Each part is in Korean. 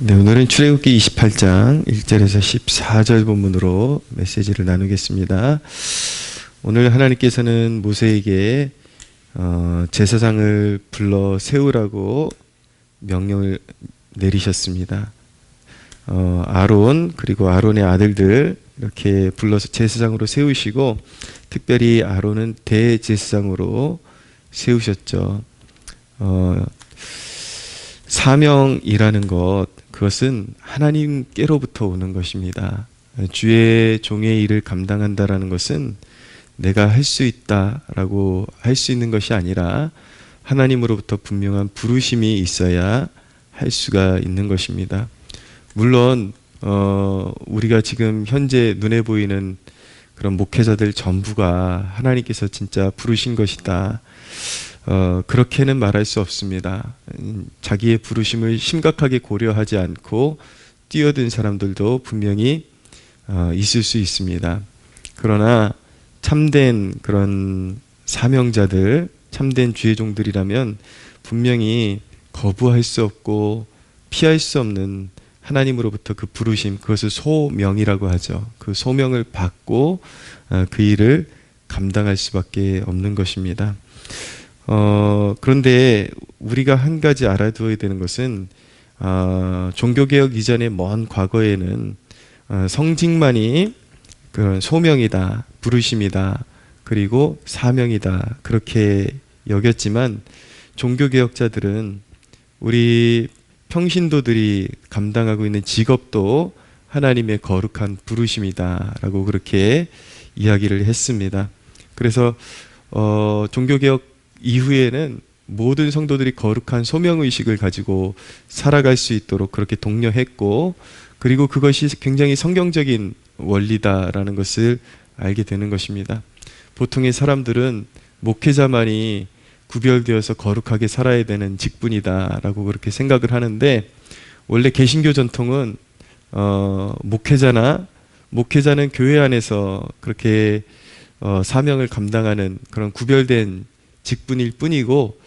네, 오늘은 출애굽기 28장 1절에서 14절 본문으로 메시지를 나누겠습니다. 오늘 하나님께서는 모세에게 어, 제사장을 불러 세우라고 명령을 내리셨습니다. 어, 아론 그리고 아론의 아들들 이렇게 불러서 제사장으로 세우시고 특별히 아론은 대제사장으로 세우셨죠. 어, 사명이라는 것 그것은 하나님께로부터 오는 것입니다. 주의 종의 일을 감당한다라는 것은 내가 할 수 있다라고 할 수 있는 것이 아니라 하나님으로부터 분명한 부르심이 있어야 할 수가 있는 것입니다. 물론 어, 우리가 지금 현재 눈에 보이는 그런 목회자들 전부가 하나님께서 진짜 부르신 것이다. 어, 그렇게는 말할 수 없습니다. 음, 자기의 부르심을 심각하게 고려하지 않고 뛰어든 사람들도 분명히 어, 있을 수 있습니다. 그러나 참된 그런 사명자들, 참된 주의 종들이라면 분명히 거부할 수 없고 피할 수 없는 하나님으로부터 그 부르심, 그것을 소명이라고 하죠. 그 소명을 받고 어, 그 일을 감당할 수밖에 없는 것입니다. 어, 그런데 우리가 한 가지 알아두어야 되는 것은 어, 종교개혁 이전의 먼 과거에는 어, 성직만이 그런 소명이다, 부르심이다, 그리고 사명이다 그렇게 여겼지만 종교개혁자들은 우리 평신도들이 감당하고 있는 직업도 하나님의 거룩한 부르심이다라고 그렇게 이야기를 했습니다. 그래서 어, 종교개혁 이후에는 모든 성도들이 거룩한 소명 의식을 가지고 살아갈 수 있도록 그렇게 독려했고 그리고 그것이 굉장히 성경적인 원리다라는 것을 알게 되는 것입니다. 보통의 사람들은 목회자만이 구별되어서 거룩하게 살아야 되는 직분이다라고 그렇게 생각을 하는데 원래 개신교 전통은 어, 목회자나 목회자는 교회 안에서 그렇게 어, 사명을 감당하는 그런 구별된 직분일 뿐이고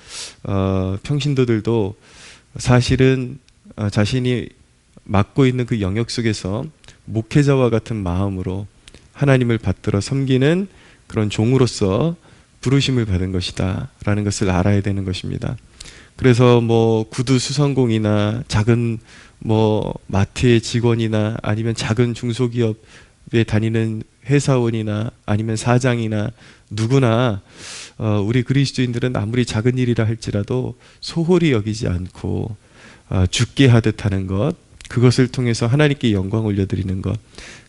어, 평신도들도 사실은 어, 자신이 맡고 있는 그 영역 속에서 목회자와 같은 마음으로 하나님을 받들어 섬기는 그런 종으로서 부르심을 받은 것이다라는 것을 알아야 되는 것입니다. 그래서 뭐 구두 수성공이나 작은 뭐 마트의 직원이나 아니면 작은 중소기업에 다니는 회사원이나 아니면 사장이나 누구나 어, 우리 그리스도인들은 아무리 작은 일이라 할지라도 소홀히 여기지 않고 어, 죽게 하듯 하는 것 그것을 통해서 하나님께 영광 올려드리는 것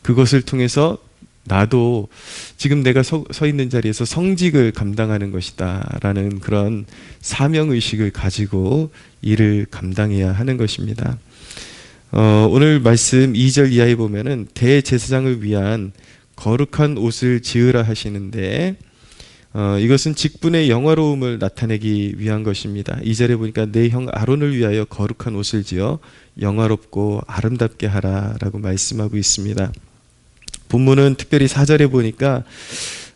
그것을 통해서 나도 지금 내가 서, 서 있는 자리에서 성직을 감당하는 것이다 라는 그런 사명의식을 가지고 일을 감당해야 하는 것입니다. 어, 오늘 말씀 2절 이하에 보면은 대제사장을 위한 거룩한 옷을 지으라 하시는데 어, 이것은 직분의 영화로움을 나타내기 위한 것입니다. 이 절에 보니까 내 형 아론을 위하여 거룩한 옷을 지어 영화롭고 아름답게 하라라고 말씀하고 있습니다. 본문은 특별히 사절에 보니까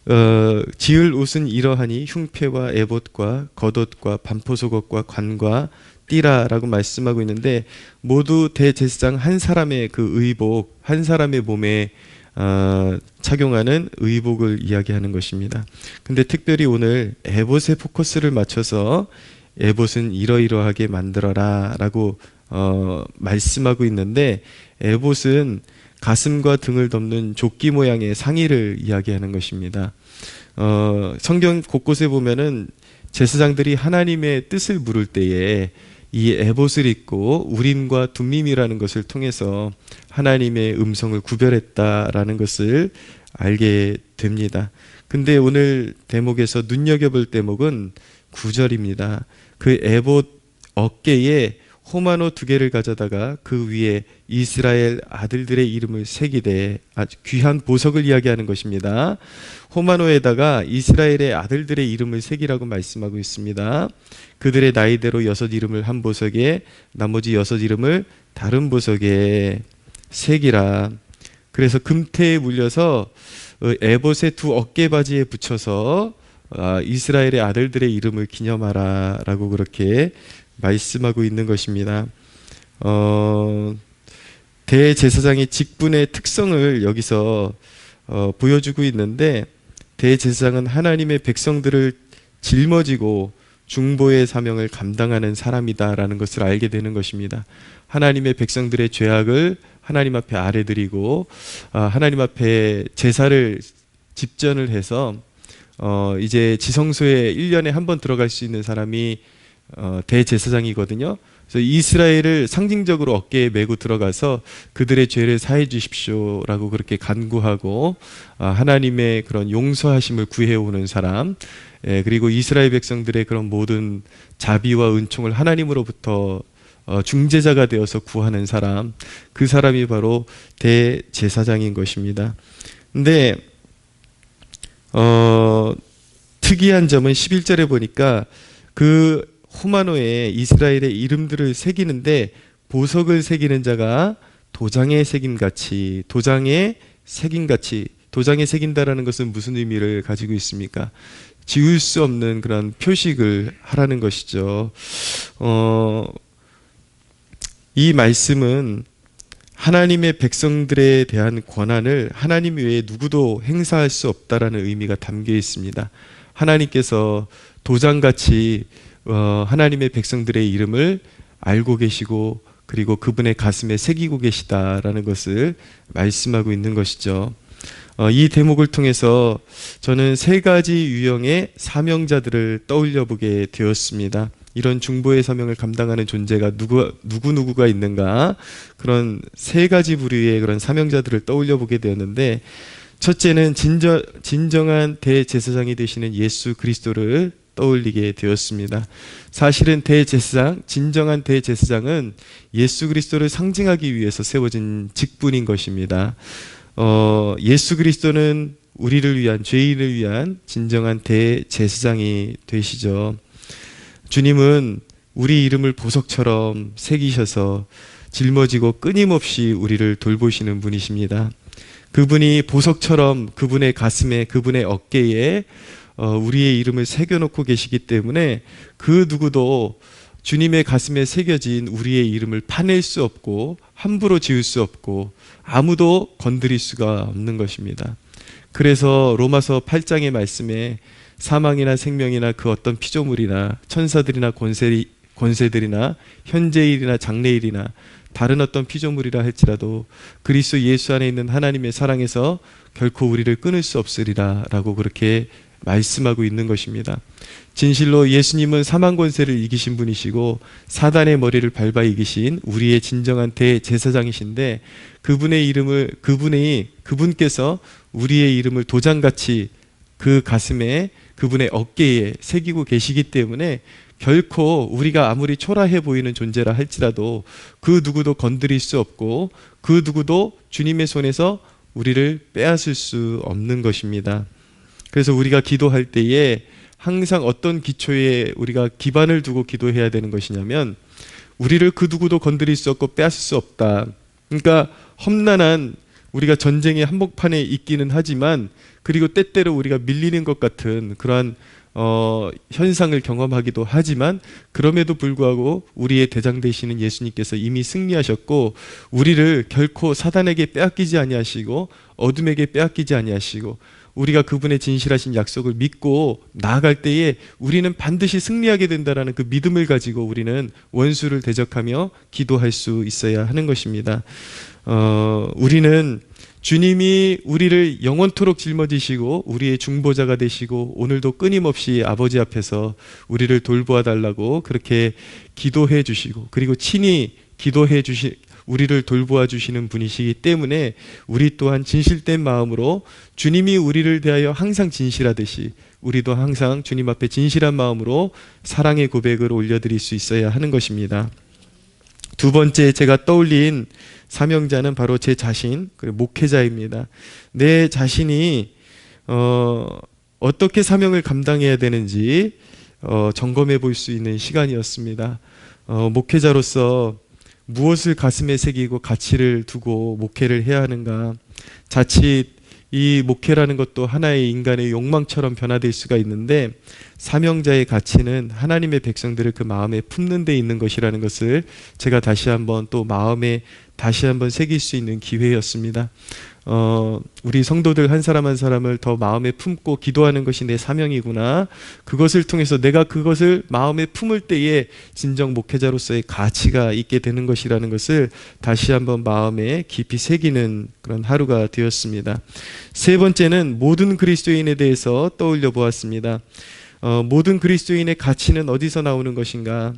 어, 지을 옷은 이러하니 흉패와 에봇과 겉옷과 반포속옷과 관과 띠라라고 말씀하고 있는데 모두 대제사장 한 사람의 그 의복 한 사람의 몸에 어, 착용하는 의복을 이야기하는 것입니다. 근데 특별히 오늘 에봇에 포커스를 맞춰서 에봇은 이러이러하게 만들어라 라고 어, 말씀하고 있는데 에봇은 가슴과 등을 덮는 조끼 모양의 상의를 이야기하는 것입니다. 어, 성경 곳곳에 보면은 제사장들이 하나님의 뜻을 물을 때에 이 에봇을 입고 우림과 둠밈이라는 것을 통해서 하나님의 음성을 구별했다라는 것을 알게 됩니다. 근데 오늘 대목에서 눈여겨볼 대목은 구절입니다. 그 에봇 어깨에 호마노 두 개를 가져다가 그 위에 이스라엘 아들들의 이름을 새기되 아주 귀한 보석을 이야기하는 것입니다. 호마노에다가 이스라엘의 아들들의 이름을 새기라고 말씀하고 있습니다. 그들의 나이대로 여섯 이름을 한 보석에 나머지 여섯 이름을 다른 보석에 새기라. 그래서 금태에 물려서 어, 에봇의 두 어깨 바지에 붙여서 아, 이스라엘의 아들들의 이름을 기념하라라고 그렇게 말씀하고 있는 것입니다. 어, 대제사장의 직분의 특성을 여기서 어, 보여주고 있는데 대제사장은 하나님의 백성들을 짊어지고 중보의 사명을 감당하는 사람이다라는 것을 알게 되는 것입니다. 하나님의 백성들의 죄악을 하나님 앞에 아래드리고 아, 하나님 앞에 제사를 집전을 해서 어, 이제 지성소에 1년에 한 번 들어갈 수 있는 사람이 어, 대제사장이거든요. 그래서 이스라엘을 상징적으로 어깨에 메고 들어가서 그들의 죄를 사해 주십시오라고 그렇게 간구하고 아, 하나님의 그런 용서하심을 구해오는 사람 예, 그리고 이스라엘 백성들의 그런 모든 자비와 은총을 하나님으로부터 어, 중재자가 되어서 구하는 사람 그 사람이 바로 대제사장인 것입니다. 근데 어, 특이한 점은 11절에 보니까 그 호마노에 이스라엘의 이름들을 새기는데 보석을 새기는 자가 도장에 새긴 같이 도장에 새긴 같이 도장에 새긴다라는 것은 무슨 의미를 가지고 있습니까? 지울 수 없는 그런 표식을 하라는 것이죠. 어, 이 말씀은 하나님의 백성들에 대한 권한을 하나님 외에 누구도 행사할 수 없다라는 의미가 담겨 있습니다. 하나님께서 도장같이 어, 하나님의 백성들의 이름을 알고 계시고 그리고 그분의 가슴에 새기고 계시다라는 것을 말씀하고 있는 것이죠. 어, 이 대목을 통해서 저는 세 가지 유형의 사명자들을 떠올려 보게 되었습니다. 이런 중보의 사명을 감당하는 존재가 누구 누구 누구가 있는가 그런 세 가지 부류의 그런 사명자들을 떠올려 보게 되었는데 첫째는 진정 진정한 대제사장이 되시는 예수 그리스도를 떠올리게 되었습니다. 사실은 대제사장, 진정한 대제사장은 예수 그리스도를 상징하기 위해서 세워진 직분인 것입니다. 어, 예수 그리스도는 우리를 위한 죄인을 위한 진정한 대제사장이 되시죠. 주님은 우리 이름을 보석처럼 새기셔서 짊어지고 끊임없이 우리를 돌보시는 분이십니다. 그분이 보석처럼 그분의 가슴에 그분의 어깨에 어, 우리의 이름을 새겨놓고 계시기 때문에 그 누구도 주님의 가슴에 새겨진 우리의 이름을 파낼 수 없고 함부로 지울 수 없고 아무도 건드릴 수가 없는 것입니다. 그래서 로마서 8장의 말씀에 사망이나 생명이나 그 어떤 피조물이나 천사들이나 권세, 권세들이나 현재일이나 장래일이나 다른 어떤 피조물이라 할지라도 그리스도 예수 안에 있는 하나님의 사랑에서 결코 우리를 끊을 수 없으리라라고 그렇게 말씀하고 있는 것입니다. 진실로 예수님은 사망 권세를 이기신 분이시고 사단의 머리를 밟아 이기신 우리의 진정한 대제사장이신데 그분의 이름을 그분이 그분께서 우리의 이름을 도장같이 그 가슴에 그분의 어깨에 새기고 계시기 때문에 결코 우리가 아무리 초라해 보이는 존재라 할지라도 그 누구도 건드릴 수 없고 그 누구도 주님의 손에서 우리를 빼앗을 수 없는 것입니다. 그래서 우리가 기도할 때에 항상 어떤 기초에 우리가 기반을 두고 기도해야 되는 것이냐면 우리를 그 누구도 건드릴 수 없고 빼앗을 수 없다. 그러니까 험난한 우리가 전쟁의 한복판에 있기는 하지만 그리고 때때로 우리가 밀리는 것 같은 그러한 어, 현상을 경험하기도 하지만 그럼에도 불구하고 우리의 대장 되시는 예수님께서 이미 승리하셨고 우리를 결코 사단에게 빼앗기지 아니하시고 어둠에게 빼앗기지 아니하시고 우리가 그분의 진실하신 약속을 믿고 나아갈 때에 우리는 반드시 승리하게 된다라는 그 믿음을 가지고 우리는 원수를 대적하며 기도할 수 있어야 하는 것입니다. 어, 우리는 주님이 우리를 영원토록 짊어지시고 우리의 중보자가 되시고 오늘도 끊임없이 아버지 앞에서 우리를 돌보아 달라고 그렇게 기도해 주시고 그리고 친히 기도해 주시 우리를 돌보아 주시는 분이시기 때문에 우리 또한 진실된 마음으로 주님이 우리를 대하여 항상 진실하듯이 우리도 항상 주님 앞에 진실한 마음으로 사랑의 고백을 올려드릴 수 있어야 하는 것입니다. 두 번째 제가 떠올린 사명자는 바로 제 자신, 그 목회자입니다. 내 자신이 어, 어떻게 사명을 감당해야 되는지 어, 점검해 볼 수 있는 시간이었습니다. 어, 목회자로서 무엇을 가슴에 새기고 가치를 두고 목회를 해야 하는가? 자칫 이 목회라는 것도 하나의 인간의 욕망처럼 변화될 수가 있는데 사명자의 가치는 하나님의 백성들을 그 마음에 품는 데 있는 것이라는 것을 제가 다시 한번 또 마음에 다시 한번 새길 수 있는 기회였습니다. 어, 우리 성도들 한 사람 한 사람을 더 마음에 품고 기도하는 것이 내 사명이구나. 그것을 통해서 내가 그것을 마음에 품을 때에 진정 목회자로서의 가치가 있게 되는 것이라는 것을 다시 한번 마음에 깊이 새기는 그런 하루가 되었습니다. 세 번째는 모든 그리스도인에 대해서 떠올려 보았습니다. 어, 모든 그리스도인의 가치는 어디서 나오는 것인가?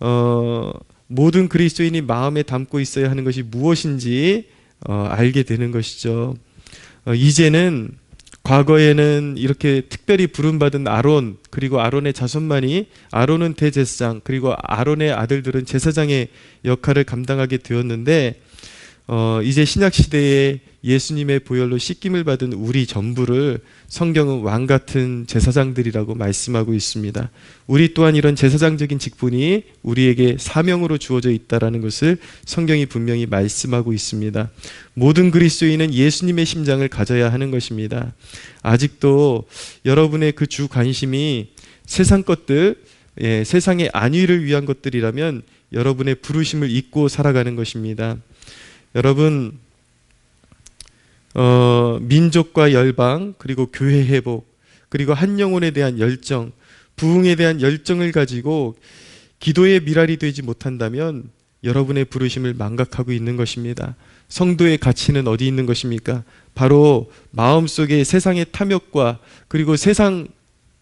어, 모든 그리스도인이 마음에 담고 있어야 하는 것이 무엇인지 어, 알게 되는 것이죠. 어, 이제는 과거에는 이렇게 특별히 부름받은 아론 그리고 아론의 자손만이 아론은 대제사장 그리고 아론의 아들들은 제사장의 역할을 감당하게 되었는데 어, 이제 신약 시대에 예수님의 보혈로 씻김을 받은 우리 전부를 성경은 왕 같은 제사장들이라고 말씀하고 있습니다. 우리 또한 이런 제사장적인 직분이 우리에게 사명으로 주어져 있다라는 것을 성경이 분명히 말씀하고 있습니다. 모든 그리스도인은 예수님의 심장을 가져야 하는 것입니다. 아직도 여러분의 그 주 관심이 세상 것들, 예, 세상의 안위를 위한 것들이라면 여러분의 부르심을 잊고 살아가는 것입니다. 여러분 어, 민족과 열방 그리고 교회 회복 그리고 한 영혼에 대한 열정 부흥에 대한 열정을 가지고 기도의 미랄이 되지 못한다면 여러분의 부르심을 망각하고 있는 것입니다. 성도의 가치는 어디 있는 것입니까? 바로 마음속에 세상의 탐욕과 그리고 세상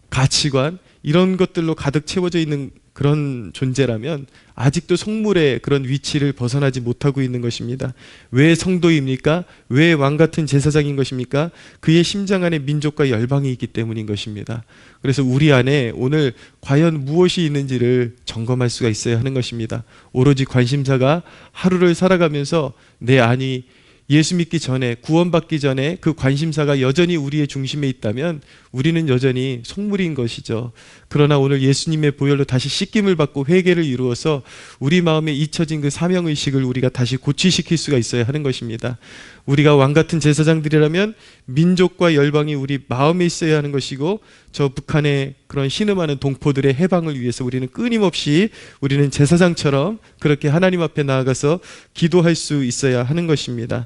가치관 이런 것들로 가득 채워져 있는 그런 존재라면 아직도 성물의 그런 위치를 벗어나지 못하고 있는 것입니다. 왜 성도입니까? 왜 왕 같은 제사장인 것입니까? 그의 심장 안에 민족과 열방이 있기 때문인 것입니다. 그래서 우리 안에 오늘 과연 무엇이 있는지를 점검할 수가 있어야 하는 것입니다. 오로지 관심사가 하루를 살아가면서 내 안이 예수 믿기 전에 구원받기 전에 그 관심사가 여전히 우리의 중심에 있다면 우리는 여전히 속물인 것이죠. 그러나 오늘 예수님의 보혈로 다시 씻김을 받고 회개를 이루어서 우리 마음에 잊혀진 그 사명 의식을 우리가 다시 고취시킬 수가 있어야 하는 것입니다. 우리가 왕 같은 제사장들이라면 민족과 열방이 우리 마음에 있어야 하는 것이고 저 북한의 그런 신음하는 동포들의 해방을 위해서 우리는 끊임없이 우리는 제사장처럼 그렇게 하나님 앞에 나아가서 기도할 수 있어야 하는 것입니다.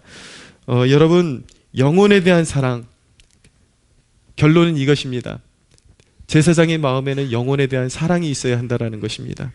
어, 여러분 영혼에 대한 사랑 결론은 이것입니다. 제사장의 마음에는 영혼에 대한 사랑이 있어야 한다라는 것입니다.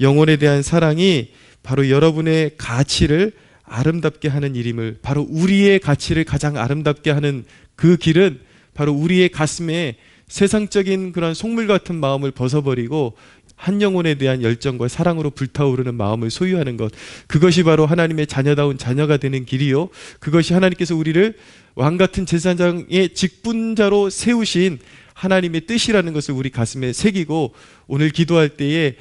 영혼에 대한 사랑이 바로 여러분의 가치를 아름답게 하는 일임을 바로 우리의 가치를 가장 아름답게 하는 그 길은 바로 우리의 가슴에 세상적인 그런 속물 같은 마음을 벗어버리고 한 영혼에 대한 열정과 사랑으로 불타오르는 마음을 소유하는 것 그것이 바로 하나님의 자녀다운 자녀가 되는 길이요 그것이 하나님께서 우리를 왕 같은 제사장의 직분자로 세우신 하나님의 뜻이라는 것을 우리 가슴에 새기고 오늘 기도할 때에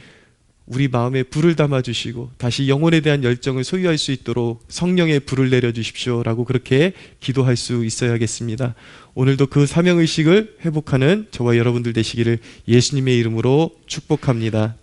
우리 마음에 불을 담아 주시고 다시 영혼에 대한 열정을 소유할 수 있도록 성령의 불을 내려 주십시오라고 그렇게 기도할 수 있어야겠습니다. 오늘도 그 사명 의식을 회복하는 저와 여러분들 되시기를 예수님의 이름으로 축복합니다.